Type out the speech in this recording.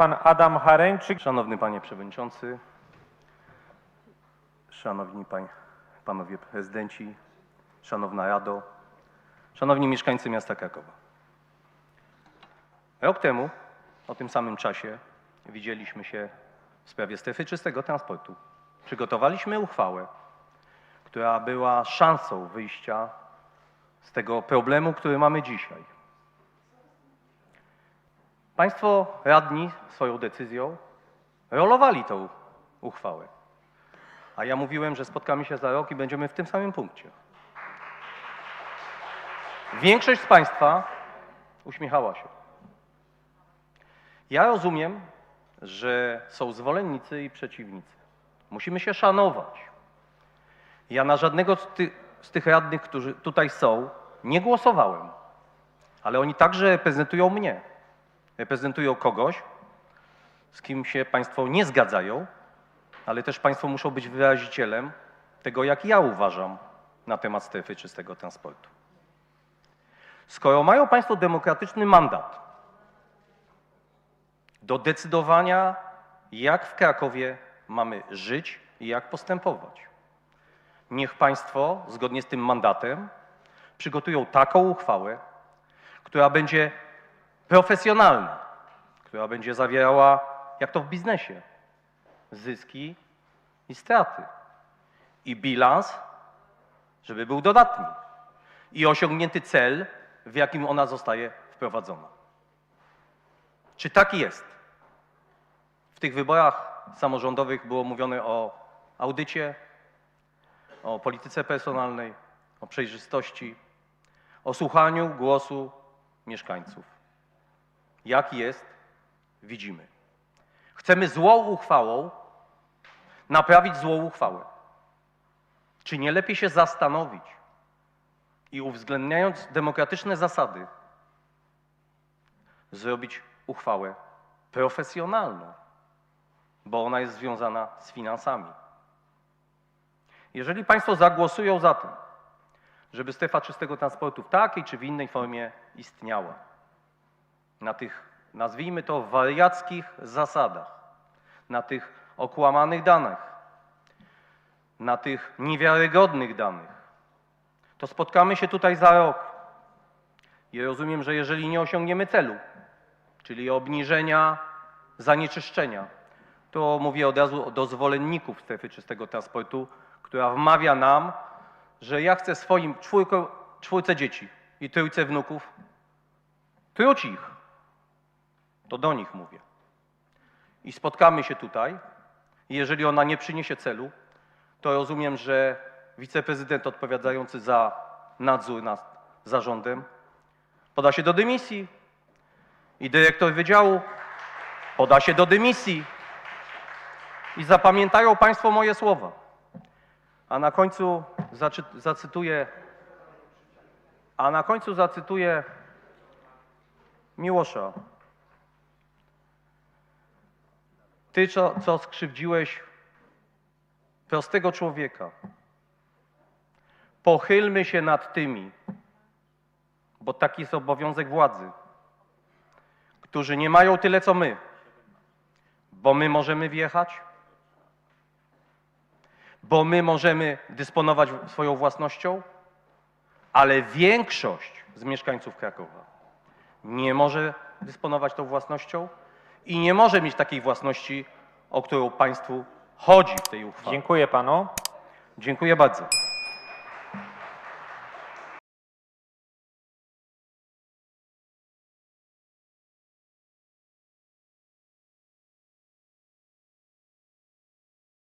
pan Adam Hareńczyk. Szanowny Panie Przewodniczący, Szanowni pań, Panowie Prezydenci, Szanowna Rado, Szanowni mieszkańcy miasta Krakowa. Rok temu, o tym samym czasie, widzieliśmy się w sprawie strefy czystego transportu. Przygotowaliśmy uchwałę, która była szansą wyjścia z tego problemu, który mamy dzisiaj. Państwo radni swoją decyzją rolowali tą uchwałę. A ja mówiłem, że spotkamy się za rok i będziemy w tym samym punkcie. Większość z Państwa uśmiechała się. Ja rozumiem, że są zwolennicy i przeciwnicy. Musimy się szanować. Ja na żadnego z, ty, z tych radnych, którzy tutaj są, nie głosowałem. Ale oni także reprezentują mnie. Reprezentują kogoś, z kim się Państwo nie zgadzają, ale też Państwo muszą być wyrazicielem tego, jak ja uważam na temat strefy czystego transportu. Skoro mają Państwo demokratyczny mandat do decydowania, jak w Krakowie mamy żyć i jak postępować, niech Państwo, zgodnie z tym mandatem, przygotują taką uchwałę, która będzie profesjonalna, która będzie zawierała, jak to w biznesie, zyski i straty. I bilans, żeby był dodatni. I osiągnięty cel, w jakim ona zostaje wprowadzona. Czy tak jest? W tych wyborach samorządowych było mówione o audycie, o polityce personalnej, o przejrzystości, o słuchaniu głosu mieszkańców. Jak jest, widzimy. Chcemy złą uchwałą naprawić złą uchwałę. Czy nie lepiej się zastanowić i uwzględniając demokratyczne zasady, zrobić uchwałę profesjonalną, bo ona jest związana z finansami. Jeżeli Państwo zagłosują za tym, żeby strefa czystego transportu w takiej czy w innej formie istniała, na tych, nazwijmy to, wariackich zasadach, na tych okłamanych danych, na tych niewiarygodnych danych, to spotkamy się tutaj za rok. I rozumiem, że jeżeli nie osiągniemy celu, czyli obniżenia zanieczyszczenia, to mówię od razu do zwolenników strefy czystego transportu, która wmawia nam, że ja chcę swoim czwórko, czwórce dzieci i trójce wnuków truć ich. To do nich mówię. I spotkamy się tutaj. Jeżeli ona nie przyniesie celu, to rozumiem, że wiceprezydent odpowiadający za nadzór nad zarządem poda się do dymisji i dyrektor wydziału poda się do dymisji. I zapamiętają Państwo moje słowa. A na końcu zacytuję, a na końcu zacytuję Miłosza. Ty, co, co skrzywdziłeś prostego człowieka, pochylmy się nad tymi, bo taki jest obowiązek władzy, którzy nie mają tyle co my, bo my możemy wjechać, bo my możemy dysponować swoją własnością, ale większość z mieszkańców Krakowa nie może dysponować tą własnością i nie może mieć takiej własności, o którą państwu chodzi w tej uchwale. Dziękuję panu. Dziękuję bardzo.